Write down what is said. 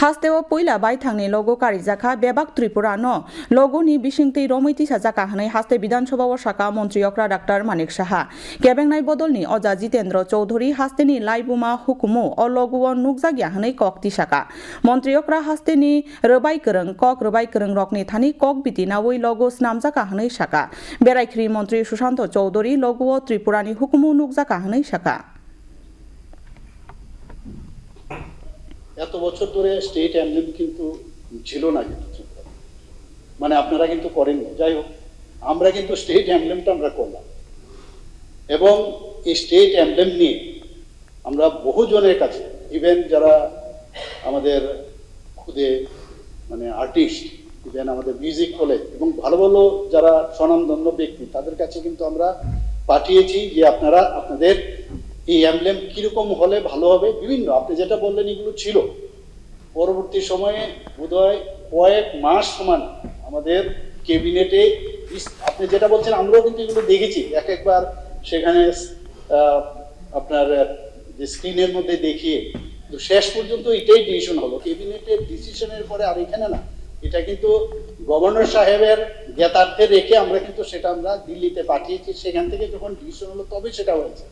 হাস্তেও Poila by থাংনি logo কারি জাকা বেবাক ত্রিপুরা ন। লগোনি বিসিংতেই রমৈতি সাজাকা হানাই হাস্তে বিধানসভা ও শাখা মন্ত্রী অকরা ডাক্তার মানিক সাহা। কেবেংনাই বদলনি অজা জিতেন্দ্র চৌধুরী হাস্তেনি লাইবুমা হুকুমু অ লগু ও নুকজাগিয়া হানাই ককতি শাখা। মন্ত্রী অকরা হাস্তেনি রবাই করং কক রবাই করং রকনি থানি কক বিতি না লগো স্নাম জাকা হানাই শাখা। বেড়াইখ্রি মন্ত্রী সুশান্ত চৌধুরী লগু ও ত্রিপুরানি হুকুমু নুকজাকা হানাই শাখা। এত বছর ধরে স্টেট অ্যামব্লেম কিন্তু ছিল না কিন্তু। মানে আপনারা কিন্তু করেননি যাই হোক, আমরা কিন্তু স্টেট অ্যামব্লেমটা আমরা করলাম এবং এই স্টেট অ্যামব্লেম নিয়ে আমরা বহুজনের কাছে ইভেন যারা আমাদের খুদে মানে আর্টিস্ট ইভেন আমাদের মিউজিক কলেজ এবং ভালো ভালো যারা স্বনামধন্য ব্যক্তি, তাদের কাছে কিন্তু আমরা পাঠিয়েছি যে আপনারা আপনাদের এই অ্যাম্বলেম কীরকম হলে ভালো হবে? বিভিন্ন। আপনি যেটা বললেন এগুলো ছিল। পরবর্তী সময়ে বোধহয় কয়েক মাস সমান আমাদের ক্যাবিনেটে আপনি যেটা বলছেন, আমরাও কিন্তু এগুলো দেখেছি। এক একবার সেখানে আপনার যে স্ক্রিনের মধ্যে দেখিয়ে। তো শেষ পর্যন্ত এটাই ডিসিশন হলো। ক্যাবিনেটের ডিসিশনের পরে আর এখানে না। এটা কিন্তু গভর্নর সাহেবের জ্ঞাতার্থে রেখে আমরা কিন্তু সেটা আমরা দিল্লিতে পাঠিয়েছি। সেখান থেকে যখন ডিসিশন হলো তবে সেটা হয়েছে।